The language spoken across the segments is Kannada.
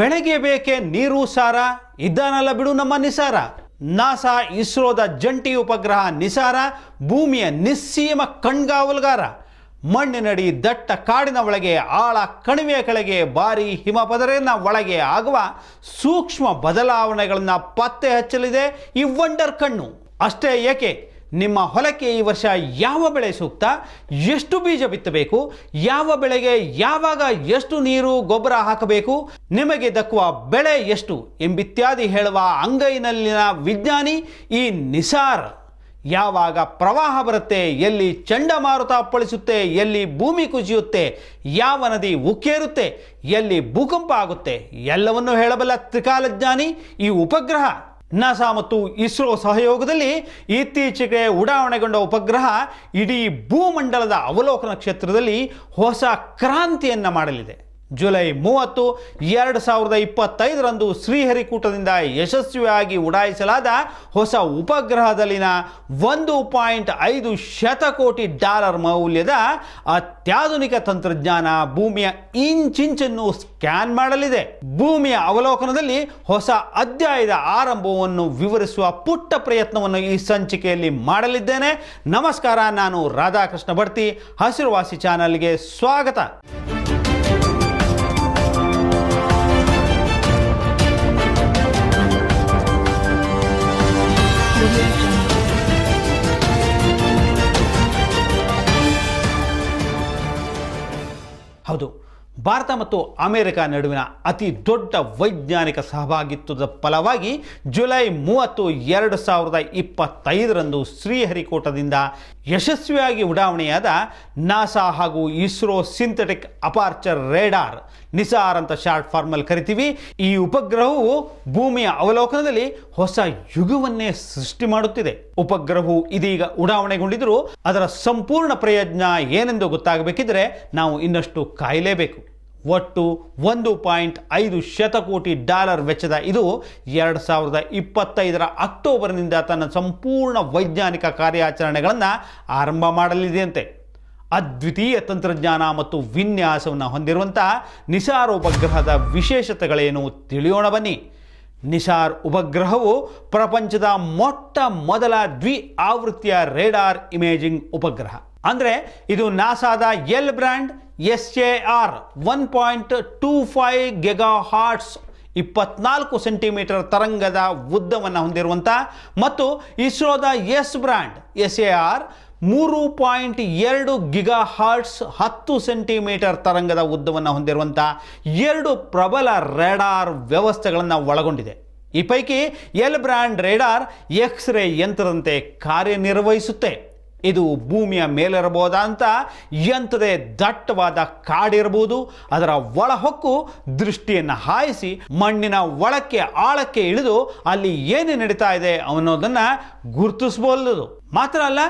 ಬೆಳಗ್ಗೆ ಬೇಕೆ ನೀರು ಸಾರ? ಇದ್ದಾನಲ್ಲ ಬಿಡು ನಮ್ಮ ನಿಸಾರ. ನಾಸಾ ಇಸ್ರೋದ ಜಂಟಿ ಉಪಗ್ರಹ ನಿಸಾರ, ಭೂಮಿಯ ನಿಸ್ಸೀಮ ಕಣ್ಗಾವಲುಗಾರ. ಮಣ್ಣಿನಡಿ ದಟ್ಟ ಕಾಡಿನ ಒಳಗೆ, ಆಳ ಕಣಿವೆಯ ಕೆಳಗೆ, ಭಾರಿ ಹಿಮಪದರಿನ ಒಳಗೆ ಆಗುವ ಸೂಕ್ಷ್ಮ ಬದಲಾವಣೆಗಳನ್ನು ಪತ್ತೆ ಹಚ್ಚಲಿದೆ ಈ ವಂಡರ್ ಕಣ್ಣು. ಅಷ್ಟೇ ಏಕೆ? ನಿಮ್ಮ ಹೊಲಕ್ಕೆ ಈ ವರ್ಷ ಯಾವ ಬೆಳೆ ಸೂಕ್ತ? ಎಷ್ಟು ಬೀಜ ಬಿತ್ತಬೇಕು? ಯಾವ ಬೆಳೆಗೆ ಯಾವಾಗ ಎಷ್ಟು ನೀರು, ಗೊಬ್ಬರ ಹಾಕಬೇಕು? ನಿಮಗೆ ದಕ್ಕುವ ಬೆಳೆ ಎಷ್ಟು ಎಂಬಿತ್ಯಾದಿ ಹೇಳುವ ಅಂಗೈನಲ್ಲಿನ ವಿಜ್ಞಾನಿ ಈ ನಿಸಾರ್. ಯಾವಾಗ ಪ್ರವಾಹ ಬರುತ್ತೆ, ಎಲ್ಲಿ ಚಂಡಮಾರುತ ಅಪ್ಪಳಿಸುತ್ತೆ, ಎಲ್ಲಿ ಭೂಮಿ ಕುಸಿಯುತ್ತೆ, ಯಾವ ನದಿ ಉಕ್ಕೇರುತ್ತೆ, ಎಲ್ಲಿ ಭೂಕಂಪ ಆಗುತ್ತೆ, ಎಲ್ಲವನ್ನೂ ಹೇಳಬಲ್ಲ ತ್ರಿಕಾಲಜ್ಞಾನಿ ಈ ಉಪಗ್ರಹ. ನಾಸಾ ಮತ್ತು ಇಸ್ರೋ ಸಹಯೋಗದಲ್ಲಿ ಇತ್ತೀಚೆಗೆ ಉಡಾವಣೆಗೊಂಡ ಉಪಗ್ರಹ ಇಡೀ ಭೂಮಂಡಲದ ಅವಲೋಕನ ಕ್ಷೇತ್ರದಲ್ಲಿ ಹೊಸ ಕ್ರಾಂತಿಯನ್ನು ಮಾಡಲಿದೆ. ಜುಲೈ ಮೂವತ್ತು, ಎರಡು ಸಾವಿರದ ಇಪ್ಪತ್ತೈದರಂದು ಶ್ರೀಹರಿಕೂಟದಿಂದ ಯಶಸ್ವಿಯಾಗಿ ಉಡಾಯಿಸಲಾದ ಹೊಸ ಉಪಗ್ರಹದಲ್ಲಿನ ಒಂದು ಪಾಯಿಂಟ್ ಐದು ಶತಕೋಟಿ ಡಾಲರ್ ಮೌಲ್ಯದ ಅತ್ಯಾಧುನಿಕ ತಂತ್ರಜ್ಞಾನ ಭೂಮಿಯ ಇಂಚಿಂಚನ್ನು ಸ್ಕ್ಯಾನ್ ಮಾಡಲಿದೆ. ಭೂಮಿಯ ಅವಲೋಕನದಲ್ಲಿ ಹೊಸ ಅಧ್ಯಾಯದ ಆರಂಭವನ್ನು ವಿವರಿಸುವ ಪುಟ್ಟ ಪ್ರಯತ್ನವನ್ನು ಈ ಸಂಚಿಕೆಯಲ್ಲಿ ಮಾಡಲಿದ್ದೇನೆ. ನಮಸ್ಕಾರ, ನಾನು ರಾಧಾಕೃಷ್ಣ ಭಟ್ತಿ ಹಸಿರುವಾಸಿ ಚಾನಲ್ಗೆ ಸ್ವಾಗತ. ಭಾರತ ಮತ್ತು ಅಮೆರಿಕ ನಡುವಿನ ಅತಿ ದೊಡ್ಡ ವೈಜ್ಞಾನಿಕ ಸಹಭಾಗಿತ್ವದ ಫಲವಾಗಿ ಜುಲೈ ಮೂವತ್ತು ಎರಡು ಸಾವಿರದ ಇಪ್ಪತ್ತೈದರಂದು ಶ್ರೀಹರಿಕೋಟದಿಂದ ಯಶಸ್ವಿಯಾಗಿ ಉಡಾವಣೆಯಾದ ನಾಸಾ ಹಾಗೂ ISRO synthetic aperture radar, NISAR ಅಂತ ಶಾರ್ಟ್ ಫಾರ್ಮಲ್ಲಿ ಕರಿತೀವಿ. ಈ ಉಪಗ್ರಹವು ಭೂಮಿಯ ಅವಲೋಕನದಲ್ಲಿ ಹೊಸ ಯುಗವನ್ನೇ ಸೃಷ್ಟಿ ಮಾಡುತ್ತಿದೆ. ಉಪಗ್ರಹವು ಇದೀಗ ಉಡಾವಣೆಗೊಂಡಿದ್ದರೂ ಅದರ ಸಂಪೂರ್ಣ ಪ್ರಯೋಜನ ಏನೆಂದು ಗೊತ್ತಾಗಬೇಕಿದ್ರೆ ನಾವು ಇನ್ನಷ್ಟು ಕಾಯಲೇಬೇಕು. ಒಟ್ಟು ಒಂದು ಪಾಯಿಂಟ್ ಐದು ಶತಕೋಟಿ ಡಾಲರ್ ವೆಚ್ಚದ ಇದು ಎರಡು ಸಾವಿರದ ಇಪ್ಪತ್ತೈದರ ಅಕ್ಟೋಬರ್ನಿಂದ ತನ್ನ ಸಂಪೂರ್ಣ ವೈಜ್ಞಾನಿಕ ಕಾರ್ಯಾಚರಣೆಗಳನ್ನು ಆರಂಭ ಮಾಡಲಿದೆಯಂತೆ. ಅದ್ವಿತೀಯ ತಂತ್ರಜ್ಞಾನ ಮತ್ತು ವಿನ್ಯಾಸವನ್ನು ಹೊಂದಿರುವಂತಹ ನಿಸಾರ್ ಉಪಗ್ರಹದ ವಿಶೇಷತೆಗಳೇನು ತಿಳಿಯೋಣ ಬನ್ನಿ. ನಿಸಾರ್ ಉಪಗ್ರಹವು ಪ್ರಪಂಚದ ಮೊಟ್ಟ ಮೊದಲ ದ್ವಿ ಆವೃತ್ತಿಯ ರೇಡಾರ್ ಇಮೇಜಿಂಗ್ ಉಪಗ್ರಹ. ಅಂದರೆ ಇದು ನಾಸಾದ L band S A R one point two five giga hertz ಇಪ್ಪತ್ನಾಲ್ಕು ಸೆಂಟಿಮೀಟರ್ ತರಂಗದ ಉದ್ದವನ್ನು ಹೊಂದಿರುವಂಥ ಮತ್ತು ಇಸ್ರೋದ S band S A R ಮೂರು ಪಾಯಿಂಟ್ ಎರಡು ಗಿಗಾ ಹಾರ್ಟ್ಸ್ ಹತ್ತು ಸೆಂಟಿಮೀಟರ್ ತರಂಗದ ಉದ್ದವನ್ನು ಹೊಂದಿರುವಂಥ ಎರಡು ಪ್ರಬಲ ರೇಡಾರ್ ವ್ಯವಸ್ಥೆಗಳನ್ನು ಒಳಗೊಂಡಿದೆ. ಈ ಪೈಕಿ L brand radar X ray ಯಂತ್ರದಂತೆ ಕಾರ್ಯನಿರ್ವಹಿಸುತ್ತೆ. ಇದು ಭೂಮಿಯ ಮೇಲಿರಬಹುದಂತ ಎಂಥದೇ ದಟ್ಟವಾದ ಕಾಡಿರಬಹುದು. ಅದರ ಒಳಹೊಕ್ಕು ದೃಷ್ಟಿಯನ್ನು ಹಾಯಿಸಿ ಮಣ್ಣಿನ ಒಳಕ್ಕೆ ಆಳಕ್ಕೆ ಇಳಿದು ಅಲ್ಲಿ ಏನು ನಡೀತಾ ಇದೆ ಅನ್ನೋದನ್ನು ಗುರುತಿಸಬಲ್ಲದು ಮಾತ್ರ ಅಲ್ಲ,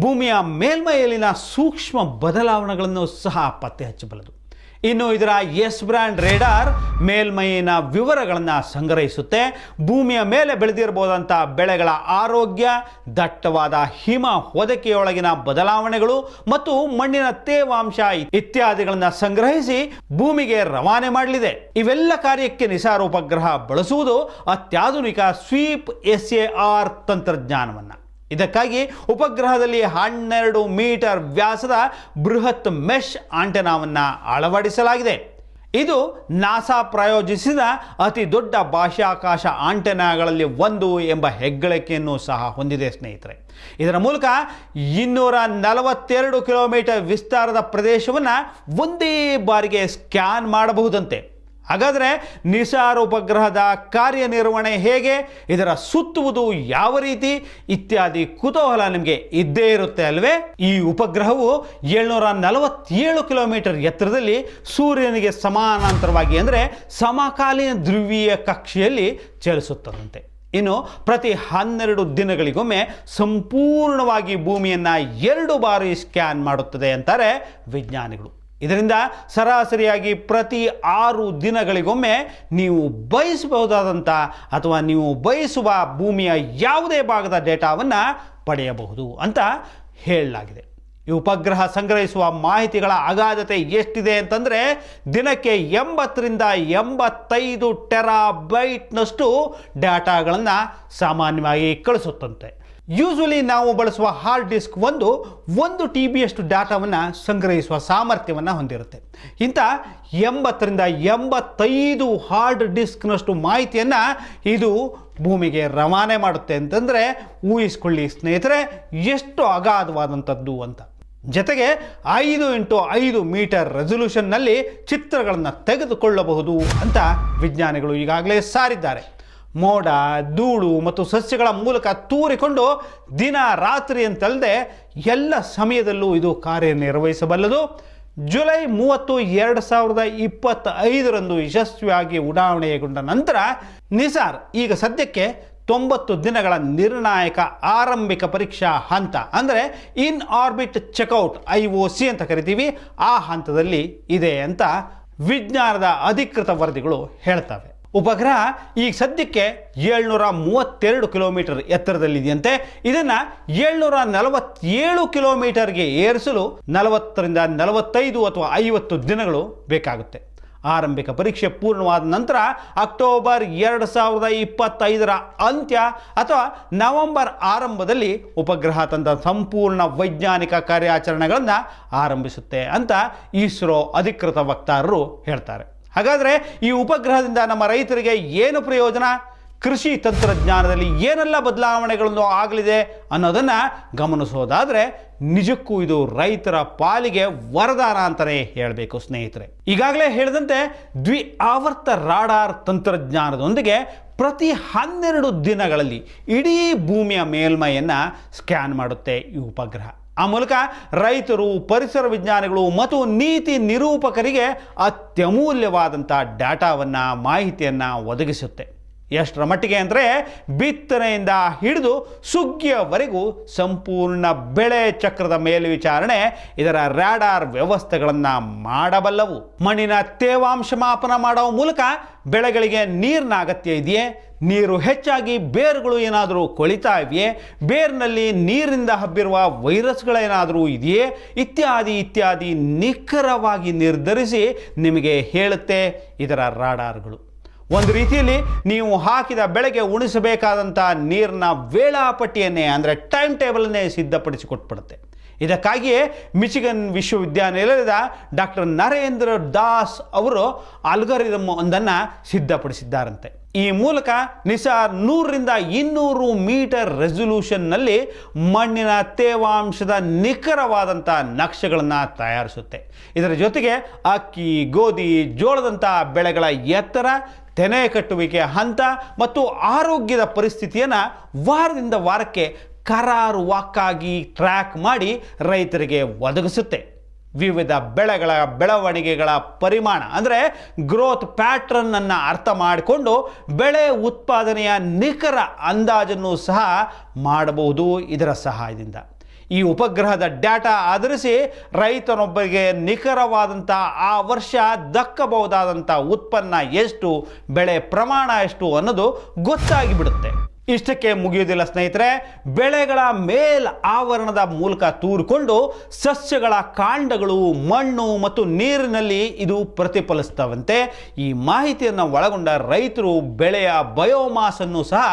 ಭೂಮಿಯ ಮೇಲ್ಮೈಯಲ್ಲಿನ ಸೂಕ್ಷ್ಮ ಬದಲಾವಣೆಗಳನ್ನು ಸಹ ಪತ್ತೆ ಹಚ್ಚಬಲ್ಲದು ಇನ್ನು ಇದರ ಎಸ್ ಬ್ರ್ಯಾಂಡ್ ರೇಡಾರ್ ಮೇಲ್ಮೈನ ವಿವರಗಳನ್ನು ಸಂಗ್ರಹಿಸುತ್ತೆ. ಭೂಮಿಯ ಮೇಲೆ ಬೆಳೆದಿರಬಹುದಂಥ ಬೆಳೆಗಳ ಆರೋಗ್ಯ, ದಟ್ಟವಾದ ಹಿಮ ಹೊದಕೆಯೊಳಗಿನ ಬದಲಾವಣೆಗಳು ಮತ್ತು ಮಣ್ಣಿನ ತೇವಾಂಶ ಇತ್ಯಾದಿಗಳನ್ನು ಸಂಗ್ರಹಿಸಿ ಭೂಮಿಗೆ ರವಾನೆ ಮಾಡಲಿದೆ. ಇವೆಲ್ಲ ಕಾರ್ಯಕ್ಕೆ ನಿಸಾರ ಉಪಗ್ರಹ ಬಳಸುವುದು ಅತ್ಯಾಧುನಿಕ ಸ್ವೀಪ್ ಎಸ್ ಎ ಆರ್ ತಂತ್ರಜ್ಞಾನವನ್ನು. ಇದಕ್ಕಾಗಿ ಉಪಗ್ರಹದಲ್ಲಿ ಹನ್ನೆರಡು ಮೀಟರ್ ವ್ಯಾಸದ ಬೃಹತ್ ಮೆಶ್ ಆಂಟೆನಾವನ್ನು ಅಳವಡಿಸಲಾಗಿದೆ. ಇದು ನಾಸಾ ಪ್ರಾಯೋಜಿಸಿದ ಅತಿ ದೊಡ್ಡ ಬಾಹ್ಯಾಕಾಶ ಆಂಟೆನಾಗಳಲ್ಲಿ ಒಂದು ಎಂಬ ಹೆಗ್ಗಳಿಕೆಯನ್ನು ಸಹ ಹೊಂದಿದೆ ಸ್ನೇಹಿತರೆ. ಇದರ ಮೂಲಕ ಇನ್ನೂರ ನಲವತ್ತೆರಡು ಕಿಲೋಮೀಟರ್ ವಿಸ್ತಾರದ ಪ್ರದೇಶವನ್ನು ಒಂದೇ ಬಾರಿಗೆ ಸ್ಕ್ಯಾನ್ ಮಾಡಬಹುದಂತೆ. ಹಾಗಾದರೆ ನಿಸಾರ್ ಉಪಗ್ರಹದ ಕಾರ್ಯನಿರ್ವಹಣೆ ಹೇಗೆ? ಇದರ ಸುತ್ತುವುದು ಯಾವ ರೀತಿ? ಇತ್ಯಾದಿ ಕುತೂಹಲ ನಿಮಗೆ ಇದ್ದೇ ಇರುತ್ತೆ ಅಲ್ವೇ? ಈ ಉಪಗ್ರಹವು ಏಳ್ನೂರ ನಲವತ್ತೇಳು ಕಿಲೋಮೀಟರ್ ಎತ್ತರದಲ್ಲಿ ಸೂರ್ಯನಿಗೆ ಸಮಾನಾಂತರವಾಗಿ ಅಂದರೆ ಸಮಕಾಲೀನ ಧ್ರುವೀಯ ಕಕ್ಷೆಯಲ್ಲಿ ಚಲಿಸುತ್ತದಂತೆ. ಇನ್ನು ಪ್ರತಿ ಹನ್ನೆರಡು ದಿನಗಳಿಗೊಮ್ಮೆ ಸಂಪೂರ್ಣವಾಗಿ ಭೂಮಿಯನ್ನು ಎರಡು ಬಾರಿ ಸ್ಕ್ಯಾನ್ ಮಾಡುತ್ತದೆ ಅಂತಾರೆ ವಿಜ್ಞಾನಿಗಳು. ಇದರಿಂದ ಸರಾಸರಿಯಾಗಿ ಪ್ರತಿ ಆರು ದಿನಗಳಿಗೊಮ್ಮೆ ನೀವು ಬಯಸಬಹುದಾದಂಥ ಅಥವಾ ನೀವು ಬಯಸುವ ಭೂಮಿಯ ಯಾವುದೇ ಭಾಗದ ಡೇಟಾವನ್ನು ಪಡೆಯಬಹುದು ಅಂತ ಹೇಳಲಾಗಿದೆ. ಈ ಉಪಗ್ರಹ ಸಂಗ್ರಹಿಸುವ ಮಾಹಿತಿಗಳ ಅಗಾಧತೆ ಎಷ್ಟಿದೆ ಅಂತಂದರೆ ದಿನಕ್ಕೆ ಎಂಬತ್ತರಿಂದ ಎಂಬತ್ತೈದು ಟೆರಾಬೈಟ್ನಷ್ಟು ಡಾಟಾಗಳನ್ನು ಸಾಮಾನ್ಯವಾಗಿ ಕಳಿಸುತ್ತಂತೆ. ಯೂಶ್ವಲಿ ನಾವು ಬಳಸುವ ಹಾರ್ಡ್ ಡಿಸ್ಕ್ ಒಂದು ಒಂದು ಟಿ ಬಿಯಷ್ಟು ಡಾಟಾವನ್ನು ಸಂಗ್ರಹಿಸುವ ಸಾಮರ್ಥ್ಯವನ್ನು ಹೊಂದಿರುತ್ತೆ. ಇಂಥ ಎಂಬತ್ತರಿಂದ ಎಂಬತ್ತೈದು ಹಾರ್ಡ್ ಡಿಸ್ಕ್ನಷ್ಟು ಮಾಹಿತಿಯನ್ನು ಇದು ಭೂಮಿಗೆ ರವಾನೆ ಮಾಡುತ್ತೆ ಅಂತಂದರೆ ಊಹಿಸ್ಕೊಳ್ಳಿ ಸ್ನೇಹಿತರೆ, ಎಷ್ಟು ಅಗಾಧವಾದಂಥದ್ದು ಅಂತ. ಜೊತೆಗೆ ಐದು ಇಂಟು ಐದು ಮೀಟರ್ ರೆಸೊಲ್ಯೂಷನ್ನಲ್ಲಿ ಚಿತ್ರಗಳನ್ನು ತೆಗೆದುಕೊಳ್ಳಬಹುದು ಅಂತ ವಿಜ್ಞಾನಿಗಳು ಈಗಾಗಲೇ ಸಾರಿದ್ದಾರೆ. ಮೋಡ, ಧೂಳು ಮತ್ತು ಸಸ್ಯಗಳ ಮೂಲಕ ತೂರಿಕೊಂಡು ದಿನ ರಾತ್ರಿ ಅಂತಲ್ಲದೆ ಎಲ್ಲ ಸಮಯದಲ್ಲೂ ಇದು ಕಾರ್ಯನಿರ್ವಹಿಸಬಲ್ಲದು. ಜುಲೈ ಮೂವತ್ತು ಎರಡು ಸಾವಿರದ ಇಪ್ಪತ್ತೈದರಂದು ಯಶಸ್ವಿಯಾಗಿ ಉಡಾವಣೆಗೊಂಡ ನಂತರ ನಿಸಾರ್ ಈಗ ಸದ್ಯಕ್ಕೆ ತೊಂಬತ್ತು ದಿನಗಳ ನಿರ್ಣಾಯಕ ಆರಂಭಿಕ ಪರೀಕ್ಷಾ ಹಂತ, ಅಂದರೆ in orbit checkout I O C ಅಂತ ಕರಿತೀವಿ. ಆ ಹಂತದಲ್ಲಿ ಇದೆ ಅಂತ ವಿಜ್ಞಾನದ ಅಧಿಕೃತ ವರದಿಗಳು ಹೇಳ್ತವೆ. ಉಪಗ್ರಹ ಈಗ ಸದ್ಯಕ್ಕೆ ಏಳ್ನೂರ ಮೂವತ್ತೆರಡು ಕಿಲೋಮೀಟರ್ ಎತ್ತರದಲ್ಲಿದೆಯಂತೆ. ಇದನ್ನು ಏಳ್ನೂರ ನಲವತ್ತೇಳು ಕಿಲೋಮೀಟರ್ಗೆ ಏರಿಸಲು ನಲವತ್ತರಿಂದ ನಲವತ್ತೈದು ಅಥವಾ ಐವತ್ತು ದಿನಗಳು ಬೇಕಾಗುತ್ತೆ. ಆರಂಭಿಕ ಪರೀಕ್ಷೆ ಪೂರ್ಣವಾದ ನಂತರ ಅಕ್ಟೋಬರ್ ಎರಡು ಸಾವಿರದ ಇಪ್ಪತ್ತೈದರ ಅಂತ್ಯ ಅಥವಾ ನವೆಂಬರ್ ಆರಂಭದಲ್ಲಿ ಉಪಗ್ರಹ ತಂದ ಸಂಪೂರ್ಣ ವೈಜ್ಞಾನಿಕ ಕಾರ್ಯಾಚರಣೆಗಳನ್ನು ಆರಂಭಿಸುತ್ತೆ ಅಂತ ಇಸ್ರೋ ಅಧಿಕೃತ ವಕ್ತಾರರು ಹೇಳ್ತಾರೆ. ಹಾಗಾದರೆ ಈ ಉಪಗ್ರಹದಿಂದ ನಮ್ಮ ರೈತರಿಗೆ ಏನು ಪ್ರಯೋಜನ? ಕೃಷಿ ತಂತ್ರಜ್ಞಾನದಲ್ಲಿ ಏನೆಲ್ಲ ಬದಲಾವಣೆಗಳನ್ನು ಆಗಲಿದೆ ಅನ್ನೋದನ್ನು ಗಮನಿಸೋದಾದರೆ ನಿಜಕ್ಕೂ ಇದು ರೈತರ ಪಾಲಿಗೆ ವರದಾನ ಅಂತಲೇ ಹೇಳಬೇಕು ಸ್ನೇಹಿತರೆ. ಈಗಾಗಲೇ ಹೇಳಿದಂತೆ ದ್ವಿ ಆವರ್ತ ರಾಡಾರ್ ತಂತ್ರಜ್ಞಾನದೊಂದಿಗೆ ಪ್ರತಿ ಹನ್ನೆರಡು ದಿನಗಳಲ್ಲಿ ಇಡೀ ಭೂಮಿಯ ಮೇಲ್ಮೈಯನ್ನು ಸ್ಕ್ಯಾನ್ ಮಾಡುತ್ತೆ ಈ ಉಪಗ್ರಹ. ಆ ಮೂಲಕ ರೈತರು, ಪರಿಸರ ವಿಜ್ಞಾನಿಗಳು ಮತ್ತು ನೀತಿ ನಿರೂಪಕರಿಗೆ ಅತ್ಯಮೂಲ್ಯವಾದಂಥ ಡಾಟಾವನ್ನು, ಮಾಹಿತಿಯನ್ನು ಒದಗಿಸುತ್ತೆ. ಎಷ್ಟರ ಮಟ್ಟಿಗೆ ಅಂದರೆ ಬಿತ್ತನೆಯಿಂದ ಹಿಡಿದು ಸುಗ್ಗಿಯವರೆಗೂ ಸಂಪೂರ್ಣ ಬೆಳೆ ಚಕ್ರದ ಮೇಲ್ವಿಚಾರಣೆ ಇದರ ರ್ಯಾಡಾರ್ ವ್ಯವಸ್ಥೆಗಳನ್ನು ಮಾಡಬಲ್ಲವು. ಮಣ್ಣಿನ ತೇವಾಂಶ ಮಾಪನ ಮಾಡುವ ಮೂಲಕ ಬೆಳೆಗಳಿಗೆ ನೀರಿನ ಅಗತ್ಯ ಇದೆಯೇ? ನೀರು ಹೆಚ್ಚಾಗಿ ಬೇರುಗಳು ಏನಾದರೂ ಕೊಳಿತಾ ಇವೆಯೇ? ಬೇರಿನಲ್ಲಿ ನೀರಿನಿಂದ ಹಬ್ಬಿರುವ ವೈರಸ್ಗಳೇನಾದರೂ ಇದೆಯೇ? ಇತ್ಯಾದಿ ಇತ್ಯಾದಿ ನಿಖರವಾಗಿ ನಿರ್ಧರಿಸಿ ನಿಮಗೆ ಹೇಳುತ್ತೆ ಇದರ ರಾಡಾರ್ಗಳು. ಒಂದು ರೀತಿಯಲ್ಲಿ ನೀವು ಹಾಕಿದ ಬೆಳೆಗೆ ಉಣಿಸಬೇಕಾದಂಥ ನೀರಿನ ವೇಳಾಪಟ್ಟಿಯನ್ನೇ, ಅಂದರೆ ಟೈಮ್ ಟೇಬಲನ್ನೇ ಸಿದ್ಧಪಡಿಸಿ ಕೊಟ್ಬಿಡುತ್ತೆ ಇದಕ್ಕಾಗಿಯೇ ಮಿಚಿಗನ್ ವಿಶ್ವವಿದ್ಯಾನಿಲಯದ ಡಾಕ್ಟರ್ ನರೇಂದ್ರ ದಾಸ್ ಅವರು ಅಲ್ಗರಿದಮ್ ಒಂದನ್ನು ಸಿದ್ಧಪಡಿಸಿದ್ದಾರಂತೆ. ಈ ಮೂಲಕ ನಿಸಾರ್ ನೂರರಿಂದ ಇನ್ನೂರು ಮೀಟರ್ ರೆಸೊಲ್ಯೂಷನ್ನಲ್ಲಿ ಮಣ್ಣಿನ ತೇವಾಂಶದ ನಿಖರವಾದಂಥ ನಕ್ಷೆಗಳನ್ನು ತಯಾರಿಸುತ್ತೆ. ಇದರ ಜೊತೆಗೆ ಅಕ್ಕಿ, ಗೋಧಿ, ಜೋಳದಂಥ ಬೆಳೆಗಳ ಎತ್ತರ, ತೆನೆ ಕಟ್ಟುವಿಕೆ ಹಂತ ಮತ್ತು ಆರೋಗ್ಯದ ಪರಿಸ್ಥಿತಿಯನ್ನು ವಾರದಿಂದ ವಾರಕ್ಕೆ ಕರಾರುವಾಕ್ಕಾಗಿ ಟ್ರ್ಯಾಕ್ ಮಾಡಿ ರೈತರಿಗೆ ಒದಗಿಸುತ್ತೆ. ವಿವಿಧ ಬೆಳೆಗಳ ಬೆಳವಣಿಗೆಗಳ ಪರಿಮಾಣ, ಅಂದರೆ ಗ್ರೋತ್ ಪ್ಯಾಟ್ರನ್ನನ್ನು ಅರ್ಥ ಮಾಡಿಕೊಂಡು ಬೆಳೆ ಉತ್ಪಾದನೆಯ ನಿಖರ ಅಂದಾಜನ್ನು ಸಹ ಮಾಡಬಹುದು ಇದರ ಸಹಾಯದಿಂದ. ಈ ಉಪಗ್ರಹದ ಡ್ಯಾಟಾ ಆಧರಿಸಿ ರೈತನೊಬ್ಬರಿಗೆ ನಿಖರವಾದಂಥ ಆ ವರ್ಷ ದಕ್ಕಬಹುದಾದಂಥ ಉತ್ಪನ್ನ ಎಷ್ಟು, ಬೆಳೆ ಪ್ರಮಾಣ ಎಷ್ಟು ಅನ್ನೋದು ಗೊತ್ತಾಗಿ ಬಿಡುತ್ತೆ ಇಷ್ಟಕ್ಕೆ ಮುಗಿಯುವುದಿಲ್ಲ ಸ್ನೇಹಿತರೆ, ಬೆಳೆಗಳ ಮೇಲ್ ಆವರಣದ ಮೂಲಕ ತೂರಿಕೊಂಡು ಸಸ್ಯಗಳ ಕಾಂಡಗಳು, ಮಣ್ಣು ಮತ್ತು ನೀರಿನಲ್ಲಿ ಇದು ಪ್ರತಿಫಲಿಸ್ತವಂತೆ ಈ ಮಾಹಿತಿಯನ್ನು ಒಳಗೊಂಡ ರೈತರು ಬೆಳೆಯ ಬಯೋಮಾಸ್ ಅನ್ನು ಸಹ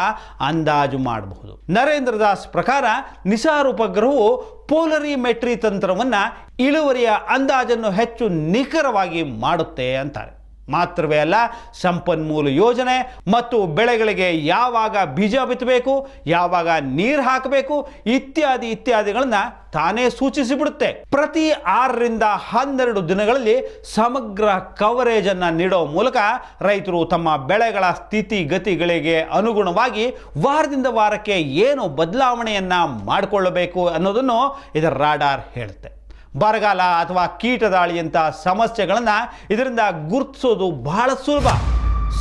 ಅಂದಾಜು ಮಾಡಬಹುದು. ನರೇಂದ್ರ ದಾಸ್ ಪ್ರಕಾರ ನಿಸಾರ್ ಉಪಗ್ರಹವು ಪೋಲರಿಮೆಟ್ರಿ ತಂತ್ರವನ್ನು ಇಳುವರಿಯ ಅಂದಾಜನ್ನು ಹೆಚ್ಚು ನಿಖರವಾಗಿ ಮಾಡುತ್ತೆ ಅಂತಾರೆ. ಮಾತ್ರವೇ ಅಲ್ಲ, ಸಂಪನ್ಮೂಲ ಯೋಜನೆ ಮತ್ತು ಬೆಳೆಗಳಿಗೆ ಯಾವಾಗ ಬೀಜ ಬಿತ್ತಬೇಕು, ಯಾವಾಗ ನೀರು ಹಾಕಬೇಕು, ಇತ್ಯಾದಿ ಇತ್ಯಾದಿಗಳನ್ನ ತಾನೇ ಸೂಚಿಸಿಬಿಡುತ್ತೆ. ಪ್ರತಿ ಆರರಿಂದ ಹನ್ನೆರಡು ದಿನಗಳಲ್ಲಿ ಸಮಗ್ರ ಕವರೇಜ್ ಅನ್ನು ನೀಡೋ ಮೂಲಕ ರೈತರು ತಮ್ಮ ಬೆಳೆಗಳ ಸ್ಥಿತಿಗತಿಗಳಿಗೆ ಅನುಗುಣವಾಗಿ ವಾರದಿಂದ ವಾರಕ್ಕೆ ಏನು ಬದಲಾವಣೆಯನ್ನು ಮಾಡಿಕೊಳ್ಳಬೇಕು ಅನ್ನೋದನ್ನು ಇದರ ರಾಡಾರ್ ಹೇಳುತ್ತೆ. ಬರಗಾಲ ಅಥವಾ ಕೀಟದಾಳಿಯಂಥ ಸಮಸ್ಯೆಗಳನ್ನು ಇದರಿಂದ ಗುರುತಿಸೋದು ಬಹಳ ಸುಲಭ.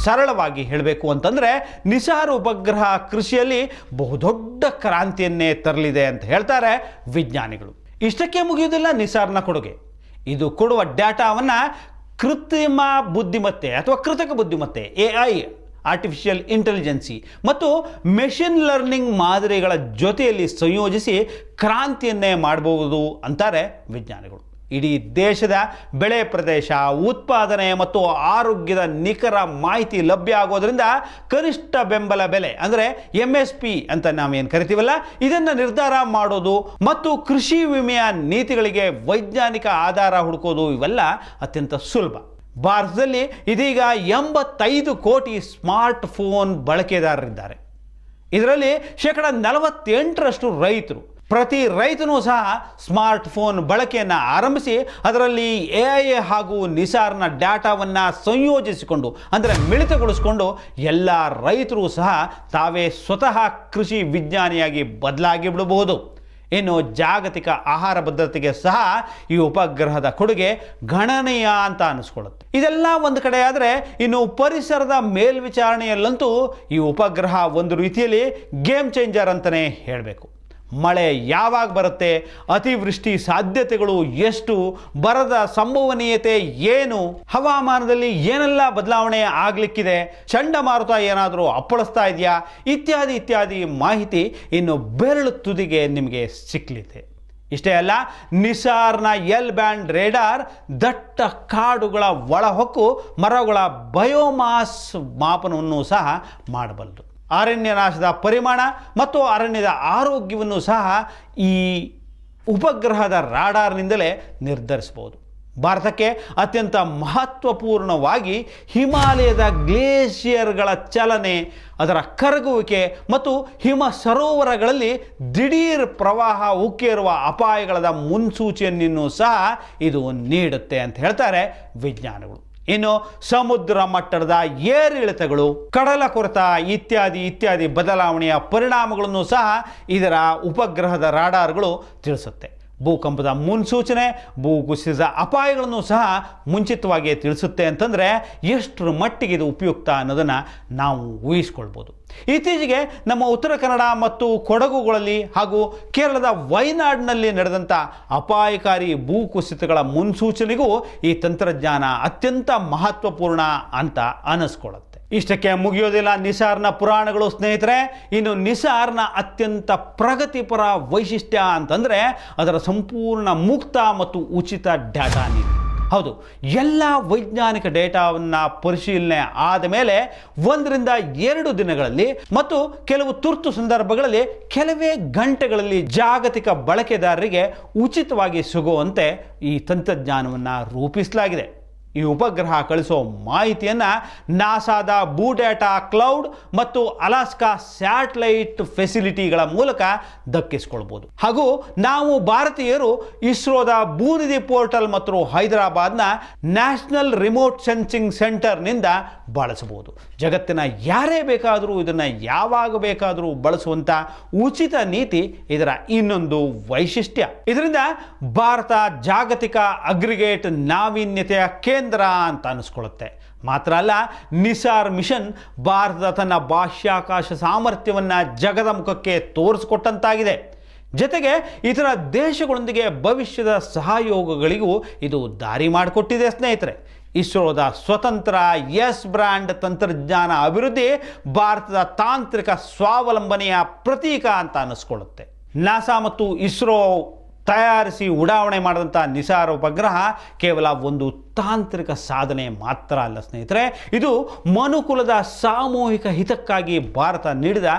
ಸರಳವಾಗಿ ಹೇಳಬೇಕು ಅಂತಂದರೆ ನಿಸಾರ್ ಉಪಗ್ರಹ ಕೃಷಿಯಲ್ಲಿ ಬಹುದೊಡ್ಡ ಕ್ರಾಂತಿಯನ್ನೇ ತರಲಿದೆ ಅಂತ ಹೇಳ್ತಾರೆ ವಿಜ್ಞಾನಿಗಳು. ಇಷ್ಟಕ್ಕೆ ಮುಗಿಯುವುದಿಲ್ಲ ನಿಸಾರ್ನ ಕೊಡುಗೆ. ಇದು ಕೊಡುವ ಡೇಟಾವನ್ನು ಕೃತ್ರಿಮ ಬುದ್ಧಿಮತ್ತೆ ಅಥವಾ ಕೃತಕ ಬುದ್ಧಿಮತ್ತೆ, ಎ ಐ ಆರ್ಟಿಫಿಷಿಯಲ್ ಇಂಟೆಲಿಜೆನ್ಸಿ ಮತ್ತು ಮೆಷಿನ್ ಲರ್ನಿಂಗ್ ಮಾದರಿಗಳ ಜೊತೆಯಲ್ಲಿ ಸಂಯೋಜಿಸಿ ಕ್ರಾಂತಿಯನ್ನೇ ಮಾಡಬಹುದು ಅಂತಾರೆ ವಿಜ್ಞಾನಿಗಳು. ಇಡೀ ದೇಶದ ಬೆಳೆ ಪ್ರದೇಶ, ಉತ್ಪಾದನೆ ಮತ್ತು ಆರೋಗ್ಯದ ನಿಖರ ಮಾಹಿತಿ ಲಭ್ಯ ಆಗೋದ್ರಿಂದ ಕನಿಷ್ಠ ಬೆಂಬಲ ಬೆಲೆ, ಅಂದರೆ ಎಂ ಎಸ್ ಪಿ ಅಂತ ನಾವೇನು ಕರಿತೀವಲ್ಲ, ಇದನ್ನು ನಿರ್ಧಾರ ಮಾಡೋದು ಮತ್ತು ಕೃಷಿ ವಿಮೆಯ ನೀತಿಗಳಿಗೆ ವೈಜ್ಞಾನಿಕ ಆಧಾರ ಹುಡುಕೋದು ಇವೆಲ್ಲ ಅತ್ಯಂತ ಸುಲಭ. ಭಾರತದಲ್ಲಿ ಇದೀಗ ಎಂಬತ್ತೈದು ಕೋಟಿ ಸ್ಮಾರ್ಟ್ ಫೋನ್ ಬಳಕೆದಾರರಿದ್ದಾರೆ. ಇದರಲ್ಲಿ ಶೇಕಡ ನಲವತ್ತೆಂಟರಷ್ಟು ರೈತರು. ಪ್ರತಿ ರೈತನೂ ಸಹ ಸ್ಮಾರ್ಟ್ ಫೋನ್ ಬಳಕೆಯನ್ನು ಆರಂಭಿಸಿ ಅದರಲ್ಲಿ ಎ ಐ ಹಾಗೂ ನಿಸಾರ್ನ ಡಾಟಾವನ್ನು ಸಂಯೋಜಿಸಿಕೊಂಡು, ಅಂದರೆ ಮಿಳಿತಗೊಳಿಸಿಕೊಂಡು ಎಲ್ಲ ರೈತರು ಸಹ ತಾವೇ ಸ್ವತಃ ಕೃಷಿ ವಿಜ್ಞಾನಿಯಾಗಿ ಬದಲಾಗಿ ಬಿಡಬಹುದು. ಇನ್ನು ಜಾಗತಿಕ ಆಹಾರ ಭದ್ರತೆಗೆ ಸಹ ಈ ಉಪಗ್ರಹದ ಕೊಡುಗೆ ಗಣನೀಯ ಅಂತ ಅನಿಸ್ಕೊಳ್ಳುತ್ತೆ. ಇದೆಲ್ಲ ಒಂದು ಕಡೆ ಆದರೆ ಇನ್ನು ಪರಿಸರದ ಮೇಲ್ವಿಚಾರಣೆಯಲ್ಲಂತೂ ಈ ಉಪಗ್ರಹ ಒಂದು ರೀತಿಯಲ್ಲಿ ಗೇಮ್ ಚೇಂಜರ್ ಅಂತಲೇ ಹೇಳಬೇಕು. ಮಳೆ ಯಾವಾಗ ಬರುತ್ತೆ? ಅತಿವೃಷ್ಟಿ ಸಾಧ್ಯತೆಗಳು ಎಷ್ಟು? ಬರದ ಸಂಭವನೀಯತೆ ಏನು? ಹವಾಮಾನದಲ್ಲಿ ಏನೆಲ್ಲ ಬದಲಾವಣೆ ಆಗಲಿಕ್ಕಿದೆ? ಚಂಡಮಾರುತ ಏನಾದರೂ ಅಪ್ಪಳಿಸ್ತಾ ಇದೆಯಾ? ಇತ್ಯಾದಿ ಇತ್ಯಾದಿ ಮಾಹಿತಿ ಇನ್ನು ಬೆರಳು ತುದಿಗೆ ನಿಮಗೆ ಸಿಕ್ಕಲಿದೆ ಇಷ್ಟೇ ಅಲ್ಲ, ನಿಸಾರ್ನ ಎಲ್ ಬ್ಯಾಂಡ್ ರೇಡಾರ್ ದಟ್ಟ ಕಾಡುಗಳ ಒಳಹೊಕ್ಕು ಮರಗಳ ಬಯೋಮಾಸ್ ಮಾಪನವನ್ನು ಸಹ ಮಾಡಬಲ್ಲದು. ಅರಣ್ಯ ನಾಶದ ಪರಿಮಾಣ ಮತ್ತು ಅರಣ್ಯದ ಆರೋಗ್ಯವನ್ನು ಸಹ ಈ ಉಪಗ್ರಹದ ರಾಡಾರ್ನಿಂದಲೇ ನಿರ್ಧರಿಸಬಹುದು. ಭಾರತಕ್ಕೆ ಅತ್ಯಂತ ಮಹತ್ವಪೂರ್ಣವಾಗಿ ಹಿಮಾಲಯದ ಗ್ಲೇಷಿಯರ್ಗಳ ಚಲನೆ, ಅದರ ಕರಗುವಿಕೆ ಮತ್ತು ಹಿಮ ಸರೋವರಗಳಲ್ಲಿ ದಿಢೀರ್ ಪ್ರವಾಹ ಉಕ್ಕೇರುವ ಅಪಾಯಗಳ ಮುನ್ಸೂಚನೆಯನ್ನು ಸಹ ಇದು ನೀಡುತ್ತೆ ಅಂತ ಹೇಳ್ತಾರೆ ವಿಜ್ಞಾನಿಗಳು. ಇನ್ನು ಸಮುದ್ರ ಮಟ್ಟದ ಏರಿಳಿತಗಳು, ಕಡಲ ಕೊರತ ಇತ್ಯಾದಿ ಇತ್ಯಾದಿ ಬದಲಾವಣೆಯ ಪರಿಣಾಮಗಳನ್ನು ಸಹ ಇದರ ಉಪಗ್ರಹದ ರಾಡಾರ್ಗಳು ತಿಳಿಸುತ್ತೆ. ಭೂಕಂಪದ ಮುನ್ಸೂಚನೆ ಭೂಕುಸಿತದ ಅಪಾಯಗಳನ್ನು ಸಹ ಮುಂಚಿತವಾಗಿ ತಿಳಿಸುತ್ತೆ ಅಂತಂದರೆ ಎಷ್ಟರ ಮಟ್ಟಿಗೆ ಇದು ಉಪಯುಕ್ತ ಅನ್ನೋದನ್ನು ನಾವು ಊಹಿಸ್ಕೊಳ್ಬೋದು. ಇತ್ತೀಚೆಗೆ ನಮ್ಮ ಉತ್ತರ ಕನ್ನಡ ಮತ್ತು ಕೊಡಗುಗಳಲ್ಲಿ ಹಾಗೂ ಕೇರಳದ ವಯನಾಡಿನಲ್ಲಿ ನಡೆದಂಥ ಅಪಾಯಕಾರಿ ಭೂಕುಸಿತಗಳ ಮುನ್ಸೂಚನೆಗೂ ಈ ತಂತ್ರಜ್ಞಾನ ಅತ್ಯಂತ ಮಹತ್ವಪೂರ್ಣ ಅಂತ ಅನಿಸ್ಕೊಳ್ಳುತ್ತೆ ಇಷ್ಟಕ್ಕೆ ಮುಗಿಯೋದಿಲ್ಲ ನಿಸಾರ್ನ ಪುರಾಣಗಳು ಸ್ನೇಹಿತರೆ. ಇನ್ನು ನಿಸಾರ್ನ ಅತ್ಯಂತ ಪ್ರಗತಿಪರ ವೈಶಿಷ್ಟ್ಯ ಅಂತಂದರೆ ಅದರ ಸಂಪೂರ್ಣ ಮುಕ್ತ ಮತ್ತು ಉಚಿತ ಡಾಟಾ ನೀತಿ ಹೌದು, ಎಲ್ಲ ವೈಜ್ಞಾನಿಕ ಡೇಟಾವನ್ನು ಪರಿಶೀಲನೆ ಆದ ಮೇಲೆ ಒಂದರಿಂದ ಎರಡು ದಿನಗಳಲ್ಲಿ ಮತ್ತು ಕೆಲವು ತುರ್ತು ಸಂದರ್ಭಗಳಲ್ಲಿ ಕೆಲವೇ ಗಂಟೆಗಳಲ್ಲಿ ಜಾಗತಿಕ ಬಳಕೆದಾರರಿಗೆ ಉಚಿತವಾಗಿ ಸಿಗುವಂತೆ ಈ ತಂತ್ರಜ್ಞಾನವನ್ನು ರೂಪಿಸಲಾಗಿದೆ. ಈ ಉಪಗ್ರಹ ಕಳಿಸೋ ಮಾಹಿತಿಯನ್ನು ನಾಸಾದ ಬೂಡೇಟಾ ಕ್ಲೌಡ್ ಮತ್ತು ಅಲಾಸ್ಕಾ ಸ್ಯಾಟಲೈಟ್ ಫೆಸಿಲಿಟಿಗಳ ಮೂಲಕ ದಕ್ಕಿಸ್ಕೊಳ್ಬೋದು ಹಾಗೂ ನಾವು ಭಾರತೀಯರು ಇಸ್ರೋದ ಬೂನಿಧಿ ಪೋರ್ಟಲ್ ಮತ್ತು ಹೈದರಾಬಾದ್ನ ನ್ಯಾಷನಲ್ ರಿಮೋಟ್ ಸೆನ್ಸಿಂಗ್ ಸೆಂಟರ್ನಿಂದ ಬಳಸಬಹುದು. ಜಗತ್ತಿನ ಯಾರೇ ಬೇಕಾದರೂ ಇದನ್ನು ಯಾವಾಗ ಬೇಕಾದರೂ ಬಳಸುವಂಥ ಉಚಿತ ನೀತಿ ಇದರ ಇನ್ನೊಂದು ವೈಶಿಷ್ಟ್ಯ. ಇದರಿಂದ ಭಾರತ ಜಾಗತಿಕ ಅಗ್ರಿಗೇಟ್ ನಾವೀನ್ಯತೆಯ ಕೇಂದ್ರ ಅಂತ ಅನಿಸ್ಕೊಳ್ಳುತ್ತೆ. ಮಾತ್ರ ಅಲ್ಲ, ನಿಸಾರ್ ಮಿಷನ್ ಭಾರತದ ತನ್ನ ಬಾಹ್ಯಾಕಾಶ ಸಾಮರ್ಥ್ಯವನ್ನು ಜಗದ ಮುಖಕ್ಕೆ ತೋರಿಸಿಕೊಟ್ಟಂತಾಗಿದೆ. ಜೊತೆಗೆ ಇತರ ದೇಶಗಳೊಂದಿಗೆ ಭವಿಷ್ಯದ ಸಹಯೋಗಗಳಿಗೂ ಇದು ದಾರಿ ಮಾಡಿಕೊಟ್ಟಿದೆ ಸ್ನೇಹಿತರೆ. ಇಸ್ರೋದ ಸ್ವತಂತ್ರ ಎಸ್ ಬ್ರ್ಯಾಂಡ್ ತಂತ್ರಜ್ಞಾನ ಅಭಿವೃದ್ಧಿ ಭಾರತದ ತಾಂತ್ರಿಕ ಸ್ವಾವಲಂಬನೆಯ ಪ್ರತೀಕ ಅಂತ ಅನ್ನಿಸ್ಕೊಳ್ಳುತ್ತೆ ನಾಸಾ ಮತ್ತು ಇಸ್ರೋ ತಯಾರಿಸಿ ಉಡಾವಣೆ ಮಾಡಿದಂಥ ನಿಸಾರ್ ಉಪಗ್ರಹ ಕೇವಲ ಒಂದು ತಾಂತ್ರಿಕ ಸಾಧನೆ ಮಾತ್ರ ಅಲ್ಲ ಸ್ನೇಹಿತರೆ, ಇದು ಮನುಕುಲದ ಸಾಮೂಹಿಕ ಹಿತಕ್ಕಾಗಿ ಭಾರತ ನೀಡಿದ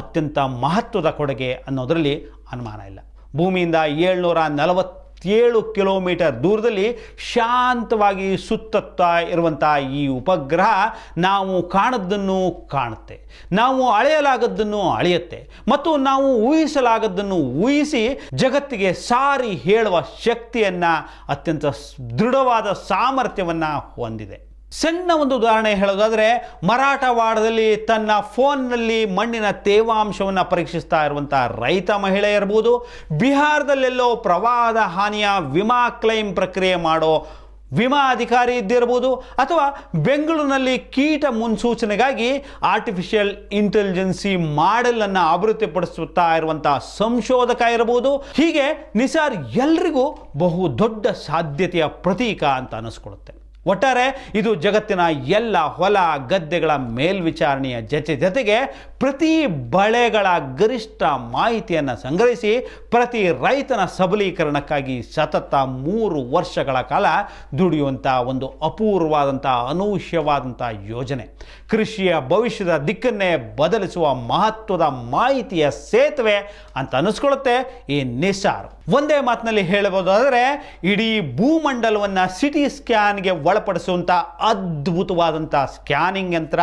ಅತ್ಯಂತ ಮಹತ್ವದ ಕೊಡುಗೆ ಅನ್ನೋದರಲ್ಲಿ ಅನುಮಾನ ಇಲ್ಲ. ಭೂಮಿಯಿಂದ ಏಳ್ನೂರ ನಲವತ್ತೇಳು ಕಿಲೋಮೀಟರ್ ದೂರದಲ್ಲಿ ಶಾಂತವಾಗಿ ಸುತ್ತುತ್ತಾ ಇರುವಂಥ ಈ ಉಪಗ್ರಹ ನಾವು ಕಾಣದ್ದನ್ನು ಕಾಣುತ್ತೆ. ನಾವು ಅಳೆಯಲಾಗದ್ದನ್ನು ಅಳೆಯುತ್ತೆ. ಮತ್ತು ನಾವು ಊಹಿಸಲಾಗದ್ದನ್ನು ಊಹಿಸಿ ಜಗತ್ತಿಗೆ ಸಾರಿ ಹೇಳುವ ಶಕ್ತಿಯನ್ನು ಅತ್ಯಂತ ದೃಢವಾದ ಸಾಮರ್ಥ್ಯವನ್ನು ಹೊಂದಿದೆ. ಸಣ್ಣ ಒಂದು ಉದಾಹರಣೆ ಹೇಳೋದಾದರೆ ಮರಾಠವಾಡದಲ್ಲಿ ತನ್ನ ಫೋನ್ನಲ್ಲಿ ಮಣ್ಣಿನ ತೇವಾಂಶವನ್ನು ಪರೀಕ್ಷಿಸ್ತಾ ಇರುವಂಥ ರೈತ ಮಹಿಳೆ ಇರ್ಬೋದು, ಬಿಹಾರದಲ್ಲೆಲ್ಲೋ ಪ್ರವಾಹದ ಹಾನಿಯ ವಿಮಾ ಕ್ಲೈಮ್ ಪ್ರಕ್ರಿಯೆ ಮಾಡೋ ವಿಮಾ ಅಧಿಕಾರಿ ಇದ್ದಿರ್ಬೋದು, ಅಥವಾ ಬೆಂಗಳೂರಿನಲ್ಲಿ ಕೀಟ ಮುನ್ಸೂಚನೆಗಾಗಿ ಆರ್ಟಿಫಿಷಿಯಲ್ ಇಂಟೆಲಿಜೆನ್ಸಿ ಮಾಡೆಲ್ ಅನ್ನು ಅಭಿವೃದ್ಧಿಪಡಿಸುತ್ತಾ ಇರುವಂಥ ಸಂಶೋಧಕ ಇರಬಹುದು ಹೀಗೆ ನಿಸಾರ್ ಎಲ್ರಿಗೂ ಬಹು ದೊಡ್ಡ ಸಾಧ್ಯತೆಯ ಪ್ರತೀಕ ಅಂತ ಅನಿಸ್ಕೊಳ್ಳುತ್ತೆ ಒಟ್ಟಾರೆ ಇದು ಜಗತ್ತಿನ ಎಲ್ಲ ಹೊಲ ಗದ್ದೆಗಳ ಮೇಲ್ವಿಚಾರಣೆಯ ಜತೆ ಜೊತೆಗೆ ಪ್ರತಿ ಬಳೆಗಳ ಗರಿಷ್ಠ ಮಾಹಿತಿಯನ್ನು ಸಂಗ್ರಹಿಸಿ ಪ್ರತಿ ರೈತನ ಸಬಲೀಕರಣಕ್ಕಾಗಿ ಸತತ ಮೂರು ವರ್ಷಗಳ ಕಾಲ ದುಡಿಯುವಂಥ ಒಂದು ಅಪೂರ್ವವಾದಂಥ ಅನೂಹ್ಯವಾದಂಥ ಯೋಜನೆ. ಕೃಷಿಯ ಭವಿಷ್ಯದ ದಿಕ್ಕನ್ನೇ ಬದಲಿಸುವ ಮಹತ್ವದ ಮಾಹಿತಿಯ ಸೇತುವೆ ಅಂತ ಅನಿಸ್ಕೊಳ್ಳುತ್ತೆ ಈ ನಿಸಾರ್. ಒಂದೇ ಮಾತಿನಲ್ಲಿ ಹೇಳಬಹುದಾದರೆ, ಇಡೀ ಭೂಮಂಡಲವನ್ನು ಸಿಟಿ ಸ್ಕ್ಯಾನ್ಗೆ ಒಳಪಡಿಸುವಂಥ ಅದ್ಭುತವಾದಂಥ ಸ್ಕ್ಯಾನಿಂಗ್ ಯಂತ್ರ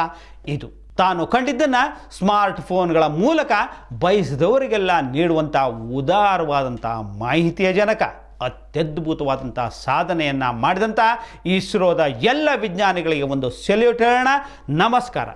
ಇದು. ತಾನು ಕಂಡಿದ್ದನ್ನು ಸ್ಮಾರ್ಟ್ ಫೋನ್ಗಳ ಮೂಲಕ ಬಯಸಿದವರಿಗೆಲ್ಲ ನೀಡುವಂಥ ಉದಾರವಾದಂಥ ಮಾಹಿತಿಯ ಜನಕ ಅತ್ಯದ್ಭುತವಾದಂಥ ಸಾಧನೆಯನ್ನು ಮಾಡಿದಂಥ ಇಸ್ರೋದ ಎಲ್ಲ ವಿಜ್ಞಾನಿಗಳಿಗೆ ಒಂದು ಸೆಲ್ಯೂಟ್ ಹೇಳೋಣ. ನಮಸ್ಕಾರ.